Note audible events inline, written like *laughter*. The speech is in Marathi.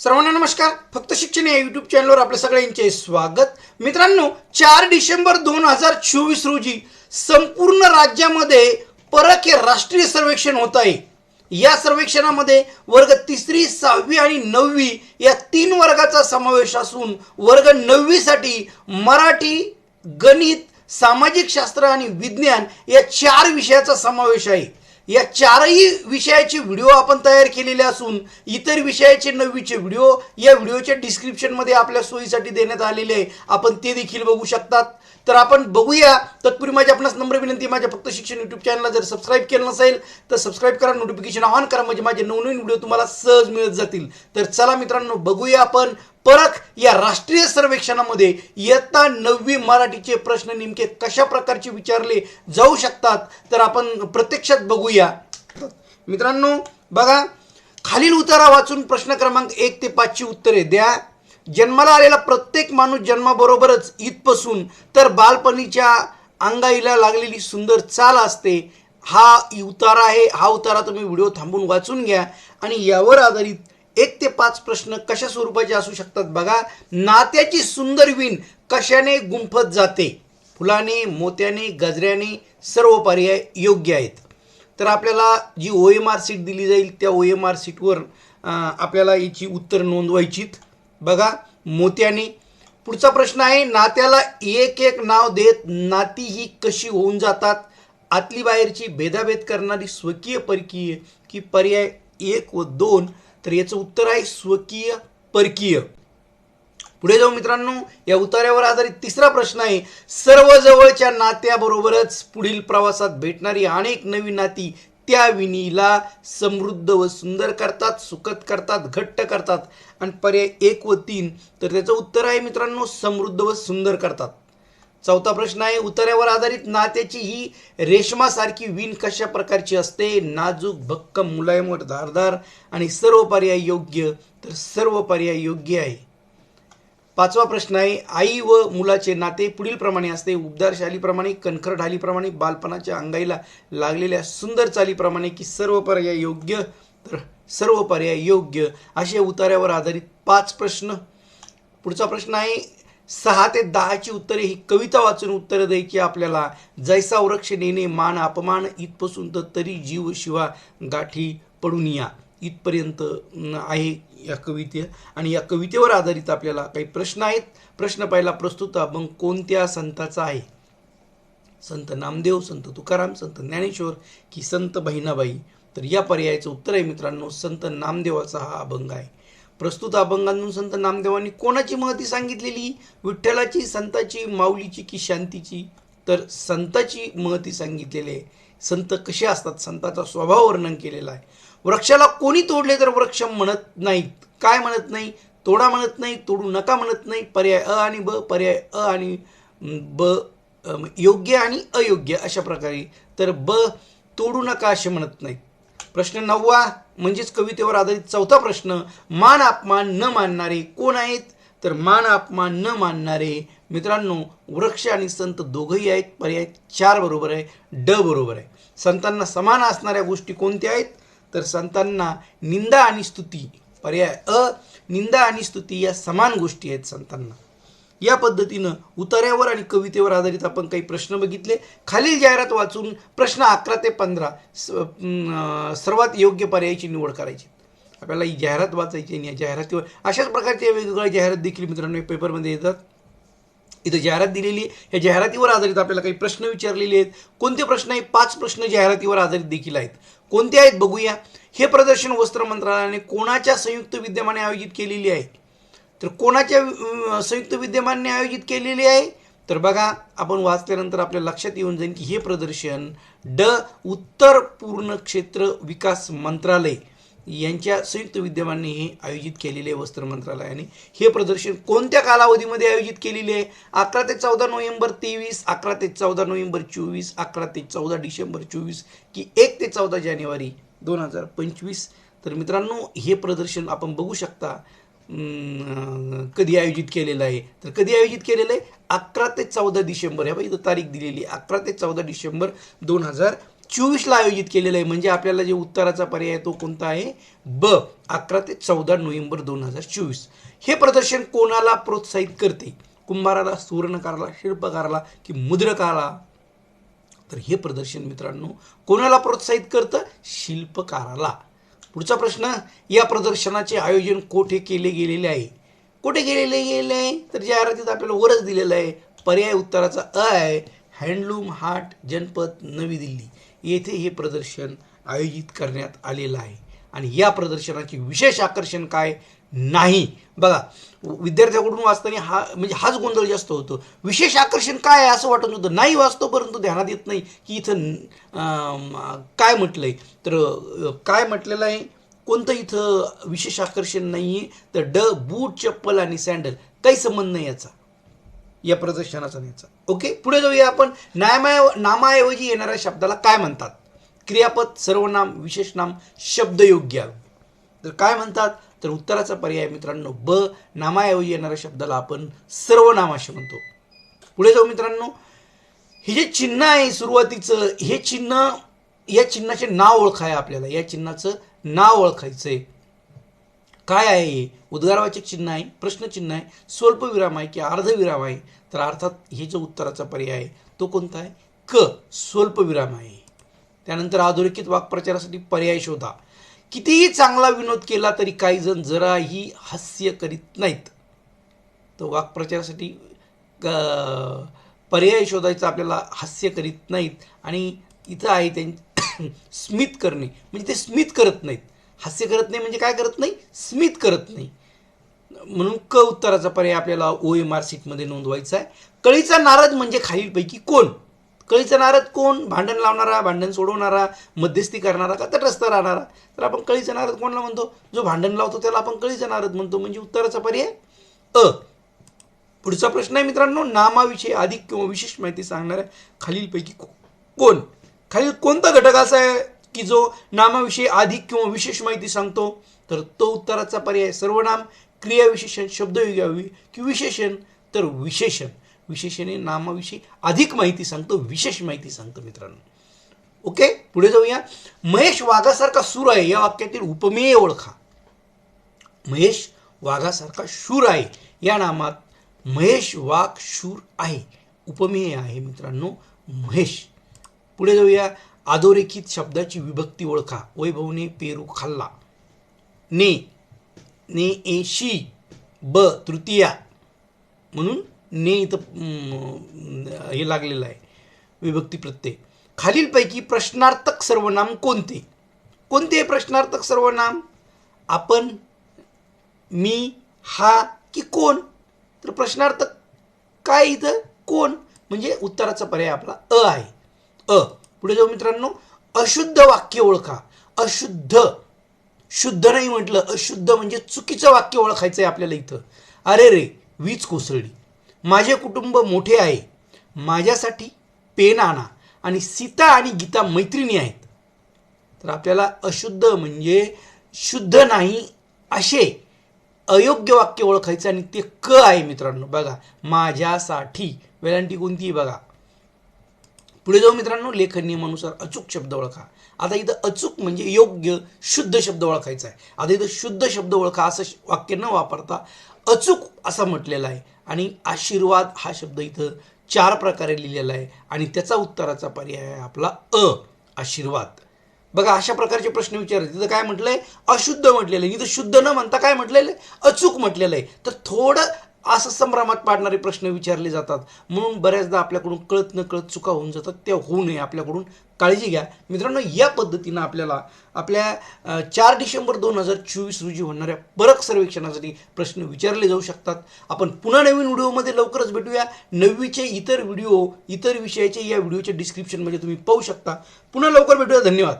सर्वांना नमस्कार. फक्त शिक्षण या युट्यूब चॅनलवर आपल्या सगळ्यांचे स्वागत. मित्रांनो चार डिसेंबर दोन हजार चोवीस रोजी संपूर्ण राज्यामध्ये परक हे राष्ट्रीय सर्वेक्षण होत आहे. या सर्वेक्षणामध्ये वर्ग तिसरी सहावी आणि नववी या तीन वर्गाचा समावेश असून वर्ग नववीसाठी मराठी गणित सामाजिक शास्त्र आणि विज्ञान या चार विषयाचा समावेश आहे. या चारही विषयाचे व्हिडिओ आपण तयार केलेले असून इतर विषयाचे नववीचे व्हिडिओ या व्हिडिओच्या डिस्क्रिप्शनमध्ये आपल्या सोयीसाठी देण्यात आलेले आहे. आपण ते देखील बघू शकतात. तर आपण बघूया. तत्पूर्वी माझी आपणास नम्र विनंती माझ्या फक्त शिक्षण युट्यूब चॅनलला जर सबस्क्राईब केलं नसेल तर सबस्क्राईब करा नोटिफिकेशन ऑन करा. म्हणजे माझे नवनवीन व्हिडिओ तुम्हाला सहज मिळत जातील. तर चला मित्रांनो बघूया आपण परख या राष्ट्रीय सर्वेक्षणामध्ये इयत्ता नववी मराठीचे प्रश्न नेमके कशा प्रकारचे विचारले जाऊ शकतात तर आपण प्रत्यक्षात बघूया. मित्रांनो बघा खालील उतारा वाचून प्रश्न क्रमांक एक ते पाचची उत्तरे द्या. जन्माला आलेला प्रत्येक माणूस जन्माबरोबरच इथपासून तर बालपणीच्या अंगाईला लागलेली सुंदर चाल असते. हा उतारा आहे हा उतारा तुम्ही व्हिडिओ थांबून वाचून घ्या आणि यावर आधारित एक ते पाच प्रश्न कशा स्वरूपाचे असू शकतात बघा. नात्याची सुंदर विण कशाने गुंफत जाते? फुलाने मोत्याने गजऱ्याने सर्व पर्याय योग्य आहेत. तर आपल्याला G O M R seat दिली जाईल त्या ओ एम आर सीटवर आपल्याला याची उत्तर नोंदवायचीत बघा मोत्याने. पुढचा प्रश्न आहे नात्याला एक एक नाव देत नाती ही कशी होऊन जातात? आतली बाहेरची भेदाभेद करणारी स्वकीय परकीय की पर्याय एक व दोन? तर याचं उत्तर आहे स्वकीय परकीय. पुढे जाऊ मित्रांनो या उतार्यावर आधारित तिसरा प्रश्न आहे. सर्व जवळच्या नात्याबरोबरच पुढील प्रवासात भेटणारी अनेक नवी नाती त्या विनीला समृद्ध व सुंदर करतात सुखद करतात घट्ट करतात. आणि पर्याय एक व तीन तर त्याचं उत्तर आहे मित्रांनो समृद्ध व सुंदर करतात. चौथा प्रश्न आहे उतऱ्यावर आधारित नात्याची ही रेशमासारखी विण कशा प्रकारची असते? नाजूक भक्कम मुलायम व धारदार आणि सर्व पर्याय योग्य तर सर्व पर्याय योग्य आहे. पाचवा प्रश्न आहे आई व मुलाचे नाते पुढील प्रमाणे असते. उबदार शालीप्रमाणे कणखर ढालीप्रमाणे बालपणाच्या अंगाईला लागलेल्या सुंदर चालीप्रमाणे की सर्व पर्याय योग्य तर सर्व पर्याय योग्य असे उतार्यावर आधारित पाच प्रश्न. पुढचा प्रश्न आहे सहा ते दहाची उत्तरे ही कविता वाचून उत्तरं द्यायची आपल्याला. जैसा वृक्ष नेणे मान अपमान इथपासून तर तरी जीव शिवा गाठी पडून या. इथपर्यंत आहे या कविते. आणि या कवितेवर आधारित आपल्याला काही प्रश्न आहेत. प्रश्न पाहिला प्रस्तुत अभंग कोणत्या संताचा आहे? संत नामदेव संत तुकाराम संत ज्ञानेश्वर की संत बहिणाबाई? तर या पर्यायाचं उत्तर आहे मित्रांनो संत नामदेवाचा हा अभंग आहे. प्रस्तुत अभंगांतून संत नामदेवांनी कोणाची महती सांगितलेली? विठ्ठलाची संताची माऊलीची की शांतीची? तर संताची महती सांगितलेली आहे. संत कसे असतात? संताचा स्वभाव वर्णन केलेला आहे. वृक्षाला कोणी तोडले तर वृक्ष म्हणत नाहीत. काय म्हणत नाही? तोडा म्हणत नाही तोडू नका म्हणत नाही. पर्याय अ आणि ब पर्याय अ आणि ब योग्य आणि अयोग्य अशा प्रकारे. तर ब तोडू नका असे म्हणत नाहीत. प्रश्न नववा म्हणजेच कवितेवर आधारित चौथा प्रश्न मान अपमान न मानणारे कोण आहेत? तर मान अपमान न मानणारे मित्रांनो वृक्ष आणि संत दोघंही आहेत. पर्याय चार बरोबर आहे ड बरोबर आहे. संतांना समान असणाऱ्या गोष्टी कोणत्या आहेत? तर संतांना निंदा आणि स्तुती. पर्याय अ निंदा आणि स्तुती या समान गोष्टी आहेत संतांना. या पद्धतीनं उतार्यावर आणि कवितेवर आधारित आपण काही प्रश्न बघितले. खालील जाहिरात वाचून प्रश्न अकरा ते पंधरा स- सर्वात योग्य पर्यायाची निवड करायची. आपल्याला ही जाहिरात वाचायची आणि या जाहिरातीवर अशाच प्रकारच्या वेगवेगळ्या जाहिरात देखील मित्रांनो पेपरमध्ये येतात. इथं जाहिरात दिलेली आहे. या जाहिरातीवर आधारित आपल्याला काही प्रश्न विचारलेले आहेत. कोणते प्रश्न आहे पाच प्रश्न जाहिरातीवर आधारित देखील आहेत. कोणते आहेत? बघूया. हे प्रदर्शन वस्त्र मंत्रालयाने कोणाच्या संयुक्त विद्यमाने आयोजित केलेली आहे? तर कोणाच्या संयुक्त विद्यमाने आयोजित केलेली आहे? तर बघा आपण वाचल्यानंतर आपल्या लक्षात येऊन जाईल की हे प्रदर्शन ड उत्तर पूर्ण क्षेत्र विकास मंत्रालय यांच्या संयुक्त विद्यमाने हे आयोजित केलेले आहे वस्त्र मंत्रालयाने. हे प्रदर्शन कोणत्या कालावधीमध्ये आयोजित केलेले आहे? अकरा ते चौदा नोव्हेंबर तेवीस अकरा ते चौदा नोव्हेंबर चोवीस अकरा ते चौदा डिसेंबर चोवीस की एक ते चौदा जानेवारी दोन हजार पंचवीस. तर मित्रांनो हे प्रदर्शन आपण बघू शकता. कधी आयोजित केलेलं आहे? तर कधी आयोजित केलेलं आहे? अकरा ते चौदा डिसेंबर. ह्या इथं तारीख दिलेली आहे. अकरा ते चौदा डिसेंबर दोन हजार चोवीसला आयोजित केलेलं आहे. म्हणजे आपल्याला जे उत्तराचा पर्याय तो कोणता आहे? ब. अकरा ते चौदा नोव्हेंबर दोन हजार चोवीस. हे प्रदर्शन कोणाला प्रोत्साहित करते? कुंभाराला सुवर्णकाराला शिल्पकाराला की मुद्रकाराला तर हे प्रदर्शन मित्रांनो कोणाला प्रोत्साहित करतं? शिल्पकाराला. पुढचा प्रश्न या प्रदर्शनाचे आयोजन कोठे केले गेलेले आहे? कुठे केलेले गेले आहे? तर जाहिरातीत आपल्याला वरच दिलेलं आहे पर्याय उत्तराचा अ आहे हँडलूम हाट जनपद नवी दिल्ली. येथे हे प्रदर्शन आयोजित करण्यात आलेलं आहे. आणि या प्रदर्शनाचे विशेष आकर्षण काय? नाही. बघा विद्यार्थ्याकडून वाचताना हा म्हणजे हाच गोंधळ जास्त होतो. विशेष आकर्षण काय आहे असं वाटत होतं नाही वाचतो परंतु ध्यानात येत नाही की इथं काय म्हटलं आहे तर काय म्हटलेलं आहे? कोणतं इथं विशेष आकर्षण नाही आहे तर ड बूट चप्पल आणि सँडल काही संबंध नाही याचा. या प्रदर्शनाचा याचा. ओके? पुढे जाऊया आपण. नामाय नामाऐवजी येणाऱ्या शब्दाला काय म्हणतात? क्रियापद सर्वनाम विशेष नाम शब्दयोग्य. तर काय म्हणतात? तर उत्तराचा पर्याय मित्रांनो ब नामाऐवजी येणाऱ्या शब्दाला आपण सर्वनाम असे म्हणतो. पुढे जाऊ मित्रांनो हे जे चिन्ह आहे सुरुवातीचं हे चिन्ह या चिन्हाचे नाव ओळखाय आपल्याला. या चिन्हाचं नाव ओळखायचंय. काय आहे हे? उद्गारवाचक चिन्ह आहे प्रश्नचिन्ह आहे स्वल्पविराम आहे की अर्धविराम आहे? तर अर्थात हे जो उत्तराचा पर्याय आहे तो कोणता आहे? क स्वल्पविराम आहे. त्यानंतर अधोरेखित वाक्प्रचारासाठी पर्याय शोधा. कितीही चांगला विनोद केला तरी काही जण जराही हास्य करीत नाहीत. तर वाक्प्रचारासाठी ग- पर्याय शोधायचा आपल्याला हास्य करीत नाहीत आणि इथं आहे त्यां *coughs* स्मित करणे. म्हणजे ते स्मित करत नाहीत. हास्य करत नाही म्हणजे काय करत नाही? स्मित करत नाही. म्हणून क उत्तराचा पर्याय आपल्याला ओ एम आर सीटमध्ये नोंदवायचा आहे. कळीचा नारद म्हणजे खालीलपैकी कोण? कळीचा नारद कोण? भांडण लावणारा भांडण सोडवणारा मध्यस्थी करणारा का तटस्थ राहणारा? तर आपण कळीचा नारद कोणाला म्हणतो? जो भांडण लावतो त्याला आपण कळीचा नारद म्हणतो. म्हणजे उत्तराचा पर्याय अ. पुढचा प्रश्न आहे मित्रांनो नामाविषयी अधिक किंवा विशेष माहिती सांगणाऱ्या खालीलपैकी कोण? खालील कोणता घटक असा आहे की जो नामाविषयी अधिक किंवा विशेष माहिती सांगतो? तर तो उत्तराचा पर्याय सर्वनाम क्रियाविशेषण शब्दयोगी की विशेषण? तर विशेषण. विशेषणे नामाविषयी अधिक माहिती सांगतो विशेष माहिती सांगतो मित्रांनो. ओके? पुढे जाऊया. महेश वाघासारखा सूर आहे या वाक्यातील उपमेय ओळखा. महेश वाघासारखा शूर आहे या नामात महेश वाघ शूर आहे उपमेय आहे मित्रांनो. महेश. पुढे जाऊया. अधोरेखित शब्दाची विभक्ती ओळखा. वैभवने पेरू खाल्ला. ने ने ए शी ब तृतीया. म्हणून ने इथं हे लागलेलं आहे. विभक्ती प्रत्यय. खालीलपैकी प्रश्नार्थक सर्वनाम कोणते? कोणते प्रश्नार्थक सर्वनाम? आपण मी हा की कोण? तर प्रश्नार्थक काय इथं? कोण? म्हणजे उत्तराचा पर्याय आपला अ आहे. अ. पुढे जाऊ मित्रांनो. अशुद्ध वाक्य ओळखा. अशुद्ध. शुद्ध नाही म्हटलं अशुद्ध म्हणजे चुकीचं वाक्य ओळखायचं आहे आपल्याला इथं. अरे रे वीज कोसळली. माझे कुटुंब मोठे आहे. माझ्यासाठी पेन आणा. आणि सीता आणि गीता मैत्रिणी आहेत. तर आपल्याला अशुद्ध म्हणजे शुद्ध नाही असे अयोग्य वाक्य ओळखायचं आणि ते क आहे मित्रांनो. बघा माझ्यासाठी. वेलांटी कोणती बघा? पुढे जाऊ मित्रांनो लेखन नियमानुसार अचूक शब्द ओळखा. आता इथं अचूक म्हणजे योग्य शुद्ध शब्द ओळखायचा आहे. आता इथं शुद्ध शब्द ओळखा असं वाक्य न वापरता अचूक असं म्हटलेलं आहे. आणि आशीर्वाद हा शब्द इथं चार प्रकारे लिहिलेला आहे आणि त्याचा उत्तराचा पर्याय आहे आपला अ आशीर्वाद. बघा अशा प्रकारचे प्रश्न विचारले तिथं काय म्हटलंय? अशुद्ध म्हटलेलं आहे. इथं शुद्ध न म्हणता काय म्हटलेलं आहे? अचूक म्हटलेलं आहे. तर थोडं असं संभ्रमात पाडणारे प्रश्न विचारले जातात. म्हणून बऱ्याचदा आपल्याकडून कळत न कळत चुका होऊन जातात. त्या होऊ नये. आपल्याकडून काळजी घ्या. मित्रांनो या पद्धतीनं आपल्याला आपल्या चार डिसेंबर दोन हजार चोवीस रोजी होणाऱ्या परक सर्वेक्षणासाठी प्रश्न विचारले जाऊ शकतात. आपण पुन्हा नवीन व्हिडिओमध्ये लवकरच भेटूया. नववीचे इतर व्हिडिओ इतर विषयाचे या व्हिडिओच्या डिस्क्रिप्शनमध्ये तुम्ही पाहू शकता. पुन्हा लवकर भेटूया. धन्यवाद.